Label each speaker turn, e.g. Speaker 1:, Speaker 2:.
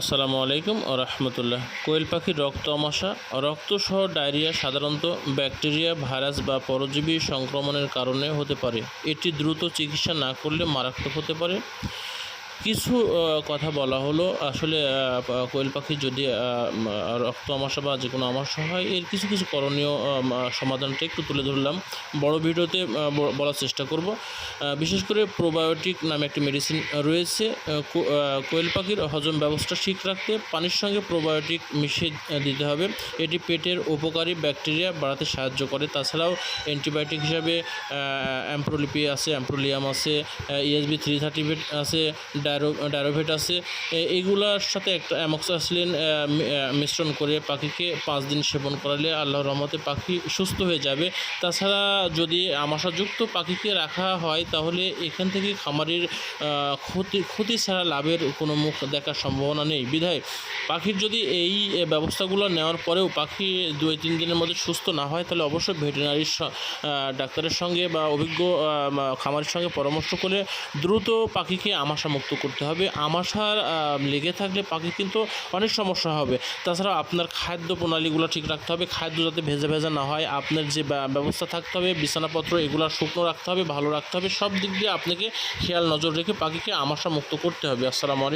Speaker 1: আসসালামু আলাইকুম ও রহমতুল্লাহ। কোয়েল পাখির রক্ত আমাশা রক্তসহ ডায়রিয়া সাধারণত ব্যাকটেরিয়া, ভাইরাস বা পরজীবী সংক্রমণের কারণে হতে পারে। এটি দ্রুত চিকিৎসা না করলে মারাত্মক হতে পারে। কিছু কথা বলা হলো। আসলে কোয়েল পাখি যদি রক্ত আমাশা বা যে কোনো আমাশা হয় এর কিছু কিছু করণীয় সমাধানটা একটু তুলে ধরলাম। বড় ভিডিওতে বলার চেষ্টা করব। বিশেষ করে প্রোবায়োটিক নামে একটি মেডিসিন রয়েছে। কোয়েল পাখির হজম ব্যবস্থা ঠিক রাখতে পানির সঙ্গে প্রোবায়োটিক মিশিয়ে দিতে হবে। এটি পেটের উপকারী ব্যাকটেরিয়া বাড়াতে সাহায্য করে। তাছাড়াও অ্যান্টিবায়োটিক হিসাবে অ্যাম্প্রোলিপি আছে অ্যাম্প্রোলিয়াম আছে ইএসবি থ্রি থার্টিভেট আছে ডায়রো, ডায়রোভেট আছে। এইগুলার সাথে একটা অ্যামক্সাসিলিন মিশ্রণ করে পাখিকে পাঁচ দিন সেবন করালে আল্লাহর রহমতে পাখি সুস্থ হয়ে যাবে। তাছাড়া যদি আমাশাযুক্ত পাখিকে রাখা হয়, তাহলে এখান থেকে খামারের ক্ষতি ক্ষতি ছাড়া লাভের কোনো মুখ দেখার সম্ভাবনা নেই। বিধায়, পাখির যদি এই ব্যবস্থাগুলো নেওয়ার পরেও পাখি দুই, তিন দিনের মধ্যে সুস্থ না হয়, তাহলে অবশ্যই ভেটেরিনারির ডাক্তারের সঙ্গে বা অভিজ্ঞ খামারের সঙ্গে পরামর্শ করে দ্রুত পাখিকে আমাশা মুক্ত করতে হবে। আমাশার লেগে থাকলে পাখি কিন্তু অনেক সমস্যা হবে। তাছাড়া আপনার খাদ্য প্রণালীগুলো ঠিক রাখতে হবে। খাদ্য যাতে ভেজা ভেজা না হয়, আপনার যে ব্যা- ব্যবস্থা থাকতে হবে, বিছানাপত্র এগুলো শুকনো রাখতে হবে, ভালো রাখতে হবে। সব দিক দিয়ে আপনাকে খেয়াল নজর রেখে পাখিকে আমাশা মুক্ত করতে হবে। আসসালামু আলাইকুম।